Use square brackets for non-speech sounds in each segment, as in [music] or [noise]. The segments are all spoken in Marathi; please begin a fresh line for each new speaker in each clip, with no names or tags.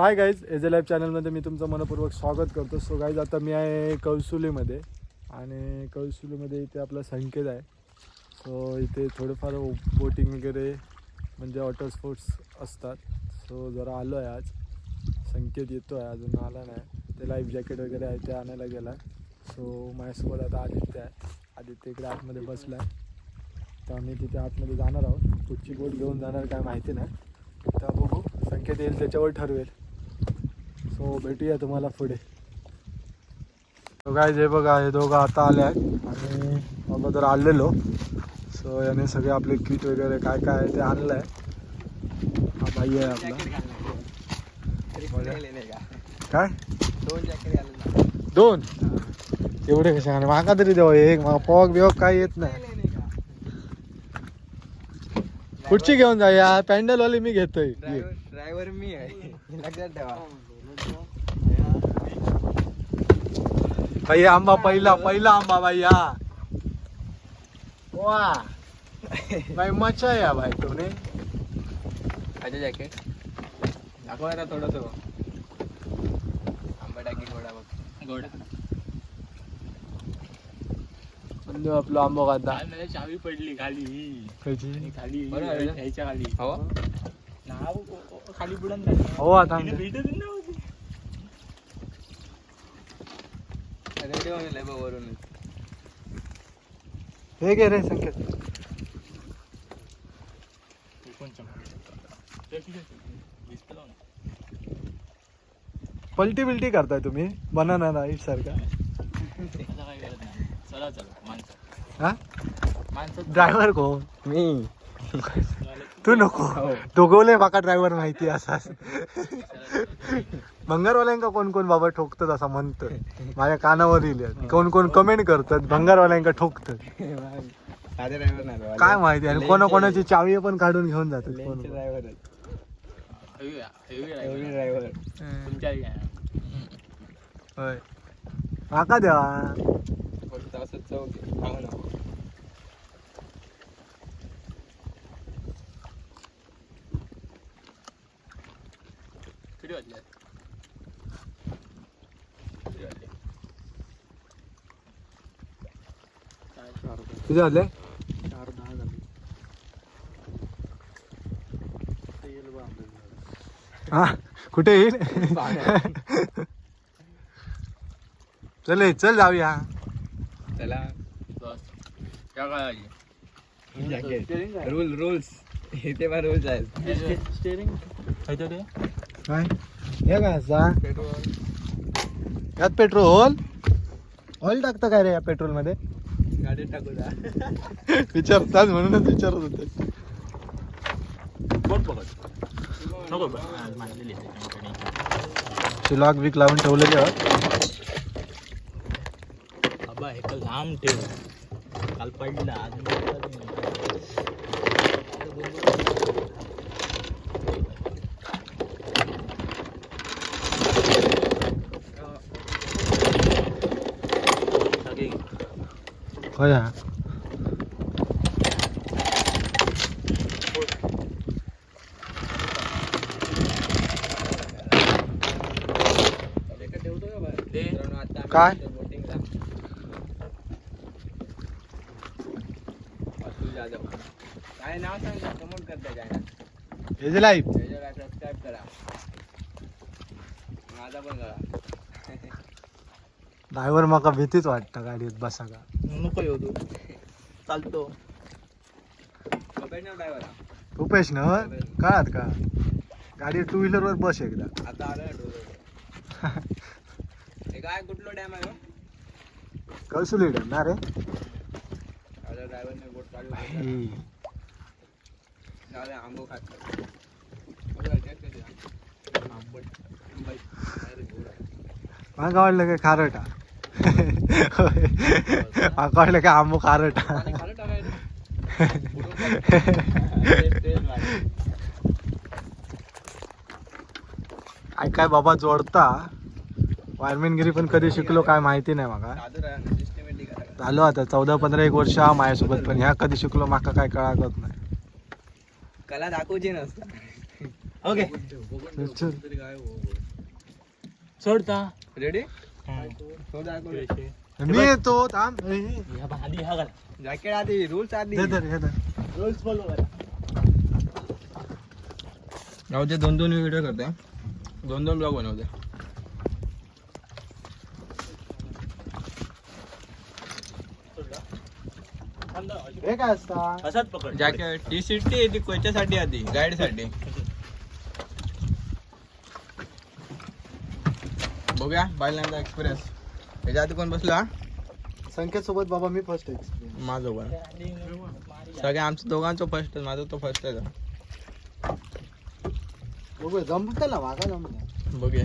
हाय गाईज एज लाईफ चॅनलमध्ये मी तुमचं मनपूर्वक स्वागत करतो. सो गाईज आता मी आहे कौसुलीमध्ये आणि कौसुलीमध्ये इथे आपला संकेत आहे. सो इथे थोडंफार बोटिंग वगैरे म्हणजे वॉटर स्पोर्ट्स असतात. सो जरा आलो आहे आज. संकेत येतो आहे अजून आला नाही. ते लाईफ जॅकेट वगैरे आहे ते आणायला गेला सो माझ्यासोबत आता आदित्य आहे. आदित्य इकडे आतमध्ये बसला आहे तर आम्ही तिथे आतमध्ये जाणार आहोत. कुठची बोट घेऊन जाणार काय माहिती नाही. तर बघू संकेत येईल त्याच्यावर ठरवेल. सो भेटूया तुम्हाला पुढे. काय जे बघा हे दोघं आता आले आहेत आणि अगोदर आलेलो. सो याने सगळे आपले किट वगैरे काय काय आहे ते आणलं आहे हा बाई आहे आपला. काय?
दोन?
एवढे कसे आणि माका तरी देवा एक मा पॉक बिवक काय येत नाही. कुठची घेऊन जाऊया पॅन्डल वाली मी घेतोय.
ड्रायव्हर मी आहे. लक्षात ठेवा.
बाई आंबा पहिला पहिला आंबा बाई हा. वा. बाई मचा हा बाई तुने
माझं जॅकेट दाखवा ना थोडं तो. आंबा टाकी गोडा बघ. गोडा.
आपला आंबा
मला चावी पडली खाली. खाली
बरं आहे ना?
ह्याच्या खाली.
हो
नाव खाली बुडून
हो आता.
भेटत
बघ वरून
हे घे रे संकेत.
ना.
पलटी बिलटी करताय तुम्ही? बनाना सारखा
चला चला माणसं
हा?
माणसं
ड्रायव्हर कोण?
मी.
तू नको. दोघवले माका ड्रायव्हर माहिती असा. भंगारवाल्यांका कोण कोण बाबा ठोकतात असा म्हणतं. [laughs] [laughs] माझ्या कानावर येईल. कोण कोण कमेंट करतात भंगारवाल्यांका ठोकतात. [laughs]
साधे ड्रायव्हर नाही
काय माहिती आणि कोणा कोणाची चावी पण काढून घेऊन जातात कोण
हेवी हेवी
एवढे ड्रायव्हर
तुमच्या घ्या.
होय माका द्या
फक्त असं चौक आहे. हो ना.
किती
झाले
चार दहा झाले
हा कुठे येईल? चल ये, चल जाऊया.
चला. रूल रूल्स [laughs] इथे पण रूल्स आहेत.
स्टेरिंग खायचं ते
काय हे काय असा
पेट्रोल
यात पेट्रोल? ऑइल टाकतं काय रे या पेट्रोलमध्ये
गाडीत टाकू द्या [laughs]
विचारतात म्हणूनच विचारत होते. शिलॉक विक लावून ठेवलेले आहोत
बाबा हे लांब ठेव. काल पडला आज
आम्ही
काय?
काय नाव सांग करता काय
लाईफ
सबस्क्राईब करा माझा पण करा
ड्रायव्हर माका भीतीच वाटतं गाडीत बसा का
नको येऊ तू. चालतो.
प्रोफेशनल ड्रायव्हर
रुपेश ना कळात का? गाडी टू व्हीलर वर बस एकदा.
आता आलं हे काय कुठलं डॅम आहे हो?
कौसुली ना रे.
आता ड्रायव्हरने बोट दे, आंबो खात.
माका वाटलं काय खारटा? माका वाटलं काय आंबो खारटा. काय काय बाबा जोडता? वायरमॅनगिरी पण कधी शिकलो काय माहिती नाही
राहा.
झालो आता चौदा पंधरा एक वर्ष हा माझ्यासोबत पण ह्या कधी शिकलो माका काय कळागत नाही.
कला दाखवची नसतं.
ओके. सोडता.
रेडी
मी येतो थांब.
हा
जॅकेट आधी रूल्स आधी.
दे धर, हे धर.
रोल्स फॉलो करा.
गावचे दोन दोन व्हिडिओ करते दोन दोन ब्लॉग बनवते.
हे काय असता?
असाच पकड.
जॅकेट टी सीट ती ती कोच्यासाठी आधी गाईड बघूया बायलांचा एक्सपिरियन्स त्याच्या आधी कोण बसला
संकेत सोबत बाबा मी फर्स्ट एक्सपिरियन्स
माझं पण सगळे आमचं दोघांचं फर्स्ट माझं तो फर्स्ट आहे.
बघूया जमत ना मागा जमत
बघूया.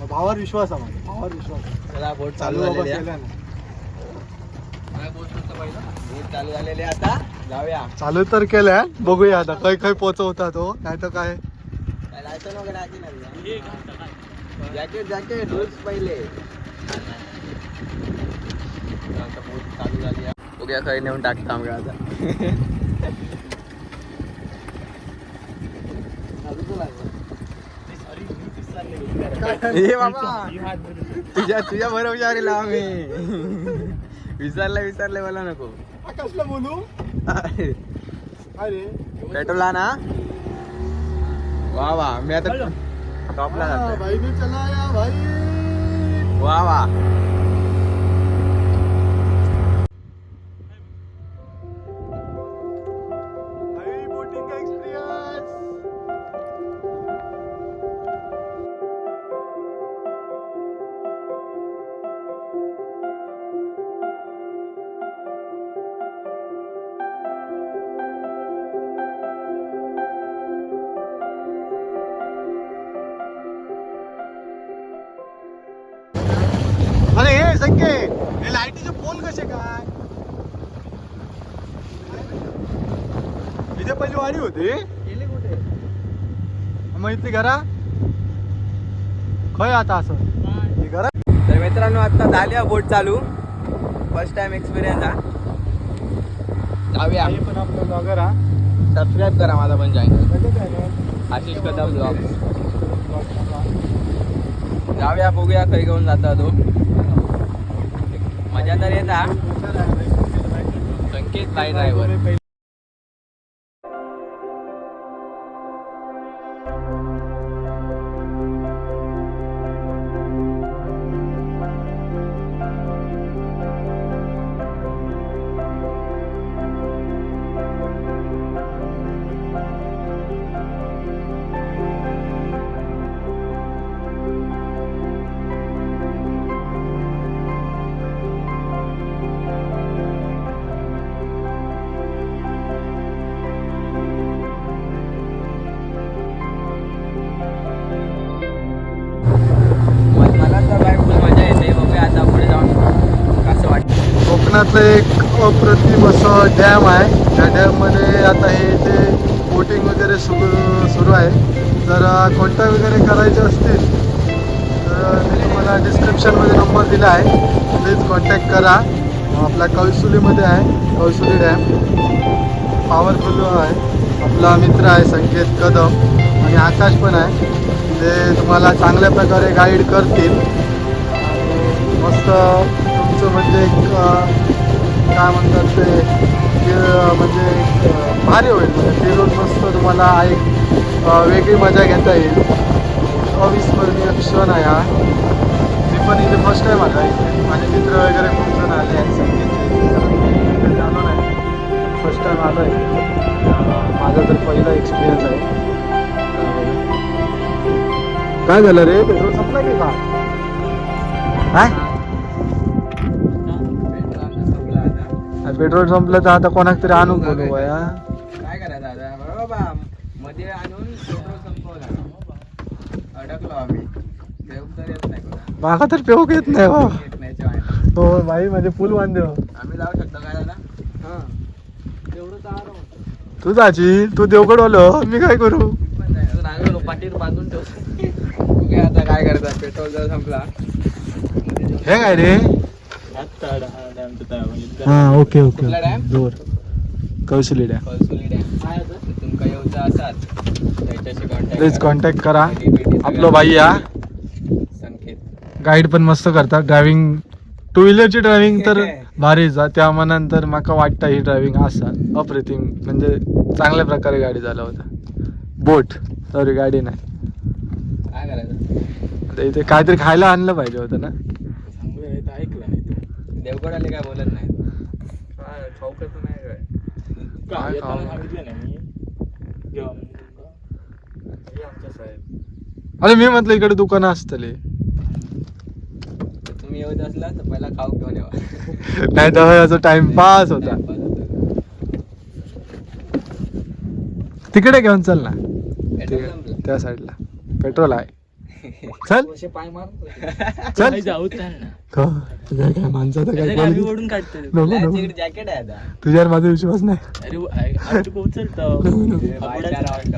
भावावर विश्वास आहे माझा भावावर विश्वास आहे.
चला बोट
चालू
झालेली बोट चालू झालेली आता. जाऊया.
चालू तर केलंय बघूया आता काही काही पोचवता तो नाही तर काय?
लायसन वगैरे आहे की? नाही
घालता काय?
जॅकेट जॅकेट रूल्स पहिले. आता बोट चालू झाली आहे. बघूया काही नेऊन टाकता आम्ही आता. तुझ्या तुझ्या बरोबर आम्ही. विसरले विसरले मला नको.
कसलं बोलू?
अरे,
अरे.
पेट्रोल ना वा वा मी आता टॉपला जातोय
भाई ने चलाया भाई
वा वा
वाडी होती? मग इथली घरा? खय आता असं? ही घरा?
तर मित्रांनो आता झाली आहे बोट चालू. फर्स्ट टाइम एक्सपिरियन्स हा. जाऊया.
हे पण आपलं ब्लॉगर हा.
सबस्क्राईब करा माझा पण चॅनल? आशिष कदम ब्लॉग जाऊया बघूया खरी घेऊन जाता तो. मजा तर येता. संकेत बाय ड्रायव्हर
अप्रतिम असं डॅम आहे. त्या डॅममध्ये आता हे ते बोटिंग वगैरे सुरू सुरू आहे. तर कोणता वगैरे करायचे असतील तर मी तुम्हाला डिस्क्रिप्शनमध्ये नंबर दिला आहे. प्लीज कॉन्टॅक्ट करा. आपला कौसुलीमध्ये आहे कौसुली डॅम. पॉवरफुल आहे. आपला मित्र आहे संकेत कदम. आणि आकाश पण आहे. ते तुम्हाला चांगल्या प्रकारे गाईड करतील. मस्त तुमचं म्हणजे एक काय म्हणतात ते ते, म्हणजे भारी होईल. म्हणजे फिरून मस्त तुम्हाला एक वेगळी मजा घेता येईल. अविस्मरणीय क्षण आहे हा. मी पण इथे फर्स्ट टाईम आला इथे. माझे मित्र वगैरे खूप जण आले आहेत संगीतचे झालो नाही फर्स्ट टाईम आलो आहे. माझा तर पहिला एक्सपिरियन्स आहे. काय झालं रे? पेट्रोल संपला की का काय?
पेट्रोल संपलं
तर आता कोणाक तरी आणून बोलू बया.
काय करायचं आता बाबा मध्ये आणून पेट्रोल संपवला. अडकलो आम्ही. तर येत नाही कोणा.
माका तर पेवक येत नाही बाबा
येत नाही जेवायला.
तो भाई माझे फुल बांधव
आम्ही जाऊ शकतो काय दादा?
तू जाची तू देवगड आलो मी काय करू?
पण
बांधून ठेव. [laughs]
बघूया आता काय करायचं पेट्रोल जर संपला.
हे काय रे? हा ओके ओके
कुठला डॅम?
जोर. कौशली डॅम.
कळसुली डॅम.
काय होतं
तुमका येऊचा असात त्याच्याशी
प्लीज
कॉन्टॅक्ट
कॉन्टॅक्ट करा. आपलो भाई या.
संकेत.
गाईड पण मस्त करता ड्रायव्हिंग टू व्हीलरची ड्रायव्हिंग तर भारीच हा. त्या मनानंतर माका वाटतं ही ड्रायव्हिंग असा. अप्रतिम. म्हणजे चांगल्या प्रकारे गाडी चालवता. बोट सॉरी गाडी नाही.
काय करायचं?
आता इथे काहीतरी खायला आणलं पाहिजे होतं ना
चांगलं आहे तर ऐकलं नाही तू
देवगड आले काय बोलत नाही
काय ठाऊकच नाही काय?
काय
येताना
खाऊ?
सांगितलं नाही? मी जेव्हा हे आमचा साहेब.
अरे मी म्हटलं इकडे दुकानं असतले.
तर तुम्ही येऊत असला तर पहिला खाऊ घेऊन येवा.
नाही तर याचा टाइमपास होता.
Timepass होतो.
तिकडे घेऊन चल ना.
Petrol
तिकडे,
संपलं.
त्या साईडला पेट्रोल आहे. चल.
असे पाय मार.
चल.
जाऊ
का? तुझ्या काय माणसाचं काय quality?
ओढून काढते
नको नको.
jacket आहे आता.
तुझ्यावर माझा विश्वास नाही.
अरे पोहोचलतो
हे बायचा रावंड.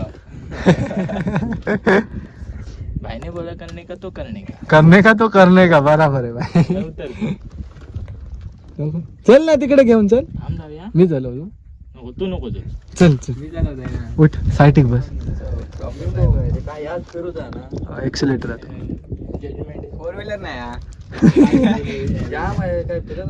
भाईने बोला करणे का तो करणे का?
करणे का तो करणे का? बराबर आहे भाई.
उतर
चल ना तिकडे घेऊन चल.
आम जाऊया.
मी चालवतो.
नको तू नको
चल चल.
ना.
उठ सायटिक बस. एक्सिलेटर
जजमेंट
फोर व्हीलर नाही हा. [laughs]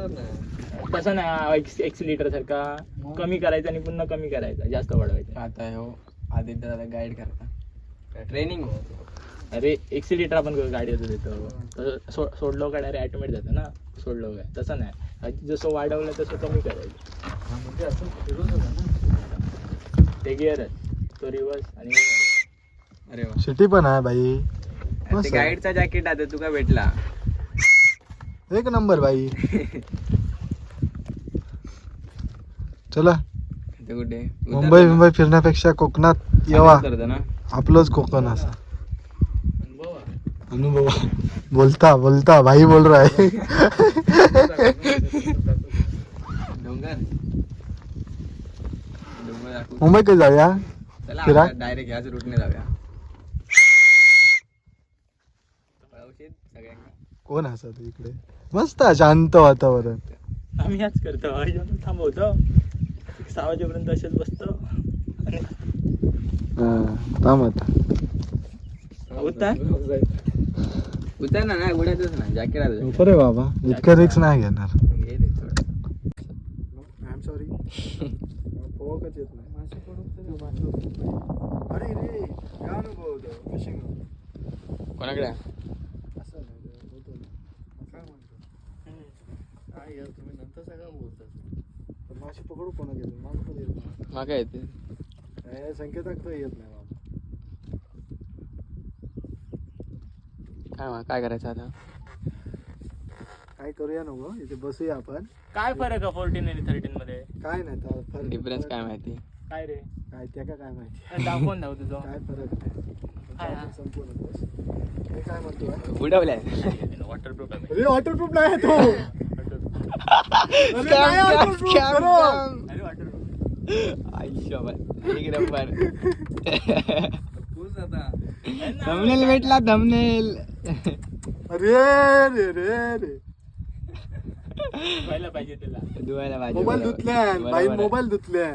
नाही.
तसं ना एक्सिलेटर सारखा. कमी करायचा आणि पुन्हा कमी करायचा जास्त वाढवायचा.
आता हो आदित्य दादा गाईड करता. ट्रेनिंग
अरे एक्सिलेटर आपण गाडीचं देतो. तसं सोडलो का डायरेक्ट ॲटोमॅटिक जातं ना? सोडलो काय तसं नाही. जसं वाढवलं तसं कमी करायचं.
म्हणजे असं फिरून
ते गिअरच तो रिवर्स आणि
अरे वा.
सिटी पण आहे मस्त.
गाईडचा जॅकेट आता तुका भेटला.
एक नंबर भाई चला.
कुठे?
मुंबई मुंबई फिरण्यापेक्षा कोकणात येवा.
करतो ना.
आपलंच कोकण असा. अनुभव. बोलता बोलता. भाई बोल रहा है. [laughs]
डोंगर
मुंबई कधी जाऊया? फिरा?
डायरेक्ट ह्याच रूटने जाऊया. पावशीत सगळ्यांना.
कोण असत इकडे? मस्त शांत वातावरण.
आम्ही ह्याच करतो. थांबवतो. सहा वाजेपर्यंत असेच बसतो. आणि
हा, थांब आता.
उतार
उतर ना नाही उड्यातच ना जॅकेट आहे
नको रे बाबा इतकं रिक्स नाही घेणार.
घे रे थोडं.
आय एम सॉरी पोहकच येत नाही. अरे रे काय अनुभव होतो? फिशिंग
कोणाकडे?
असं नाही ते होतं ना. काय म्हणतो? काय यार तुम्ही नंतर सगळं बोलतात पण माशी पकडू कोणा गेलो मला पण येत नाही.
मागं येते.
हे संकेताक तर येत नाही बाबा
काय काय करायचं आता?
काय करूया नको इथे बसूया आपण.
काय फरक आहे फोर्टीन आणि थर्टीन मध्ये?
काय नाही तर फरक-
डिफरन्स काय माहिती?
काय रे?
काय त्या का काय माहिती?
दाखवून धाव तुझं.
काय फरक नाही
काय हा?
संपूर्ण बस हे काय म्हणतो?
उडवलंय.
वॉटरप्रूफ आहे.
अरे वॉटरप्रूफ नाही आहे तो. अरे काय waterproof? करो.
अरे वॉटरप्रूफ
आयुष्यभर एक नंबर. थंबनेल [laughs] भेटला थंबनेल
अरे रे रे रे
व्हायला पाहिजे त्याला.
धुवायला पाहिजे
मोबाईल
बरोबर.
धुतल्या
बरोबर
बाई
आहे.
मोबाईल धुतल्या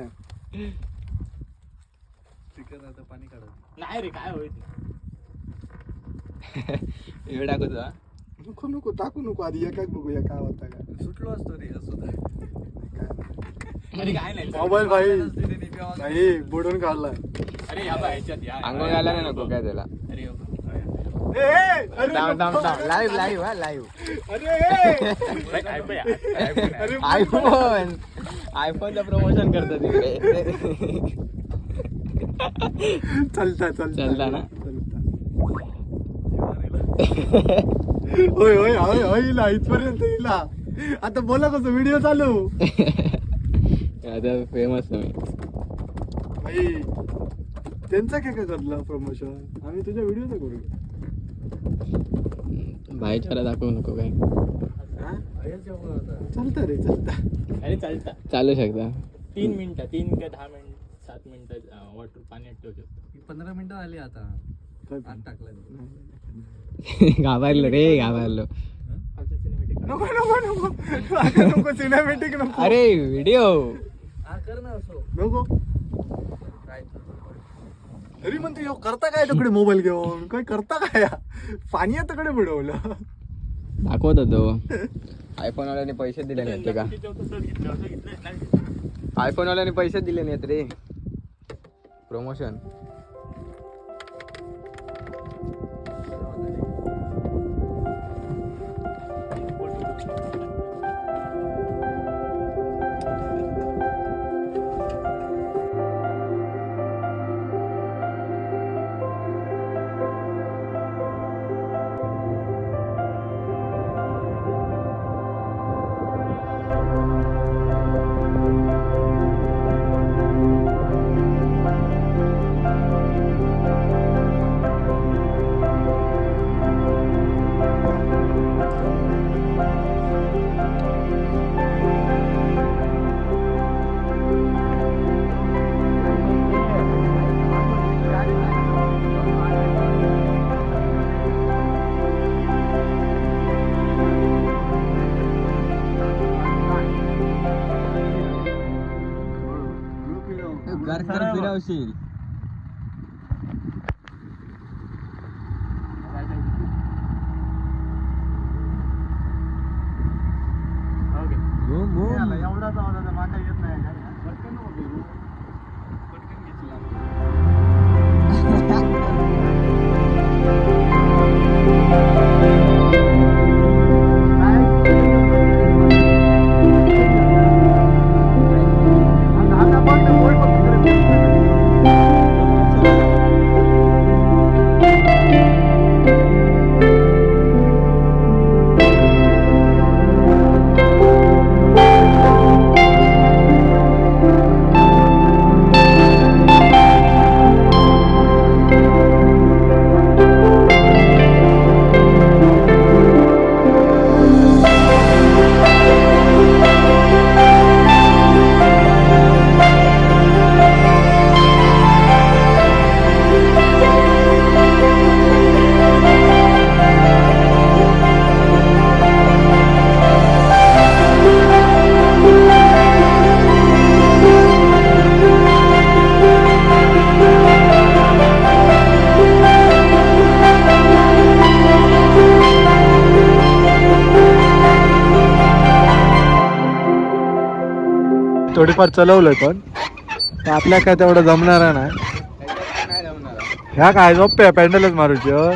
नाही रे काय होईल? [laughs]
व्हिडिओ
नको नको टाकू नको आधी एकाच बघूया काय होता काय
सुटलो असतो रे
अरे काय नाही.
मोबाईल भाई भाई बुडून काढलाय.
अरे या बा ह्याच्यात या.
अंघोळ घालायला नको काय त्याला?
अरे
लाईव्ह लाईव्ह हा लाईव्ह.
अरे
आयफोन. आयफोनचं प्रमोशन करतो तिकडे
चलता चलता.
चलता ना?
होय होय होय होय इला इथपर्यंत इला आता बोला कसं व्हिडिओ चालू.
आता फेमस तुम्ही.
भाई त्यांचा काय काय करलं प्रमोशन आम्ही तुझ्या व्हिडिओचा करू.
भाईचारा दाखवू नको काय.
हा? चालतं रे चालता.
अरे चालता.
चालू शकता.
तीन मिनिटं तीन का दहा मिनिट सात मिनिटं वॉटर पाण्यात ठेवू शकतो.
पंधरा मिनिटं आली आता.
काय?
आत टाकलं [laughs]
घाबरलो रे घाबरलो.
नको नको नको. आता नको सिनेमॅटिक नको.
अरे व्हिडिओ
हा कर ना असो.
नको. तरी म्हणते "यो, करता काय तिकडे मोबाईल घेऊन? काय करता काय? पाणी आहे तिकडे बुडवलं?
दाखवत होतो. आयफोन वाल्याने पैसे दिले नाहीत का? आयफोन वाल्याने पैसे दिले नाहीत रे. प्रमोशन
थोडीफार चलवलंय पण. आपल्या काय तेवढं जमणार नाही. ह्या काय झोप्या पॅन्डलच मारूची हो.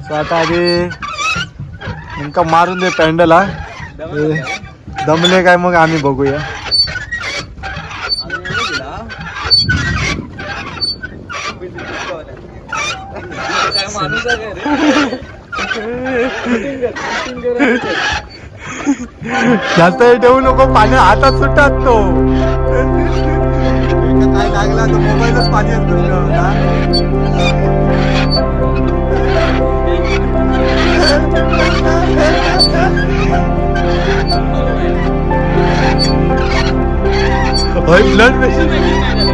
So आता आधी नेमका मारून दे पॅन्डल हा. हे दमले काय मग आम्ही बघूया. जास्त ठेवू नको पाणी हातात सुटतात तो. काय लागला तर मोबाईलच पाणी होय ब्लड प्रेशर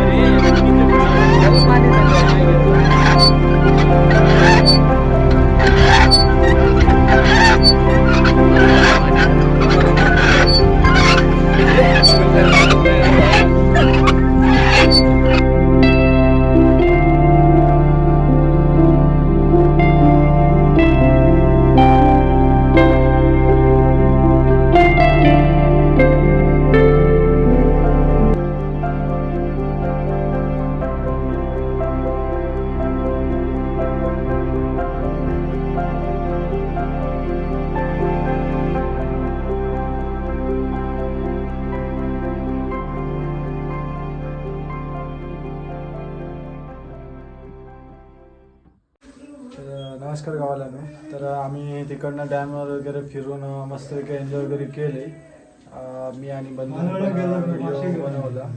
आम्ही तिकडनं डॅमवर वगैरे फिरून मस्तपैकी एन्जॉय वगैरे केले. मी आणि व्हिडिओ बनवला.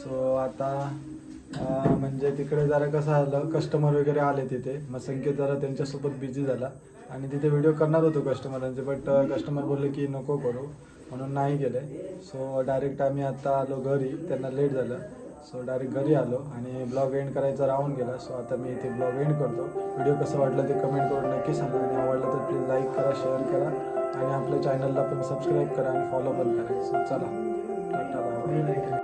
सो आता म्हणजे तिकडे जरा कसं झालं कस्टमर वगैरे आले तिथे. मग संकेत जरा त्यांच्यासोबत बिझी झाला. आणि तिथे व्हिडिओ करणार होतो कस्टमरांचे बट कस्टमर बोलले की नको करू. म्हणून नाही गेले. सो डायरेक्ट आम्ही आता आलो घरी. त्यांना लेट झालं. सो डायरेक्ट घरी आलो आणि ब्लॉग एंड करायचा राहून गेला. सो आता मी इथे ब्लॉग एंड करतो. व्हिडिओ कसं वाटलं ते कमेंट करून नक्की सांगा. आणि आवडलं तर प्लीज लाईक करा शेअर करा. आणि आपल्या चॅनलला पण सबस्क्राईब करा आणि फॉलो पण करा. सो चला.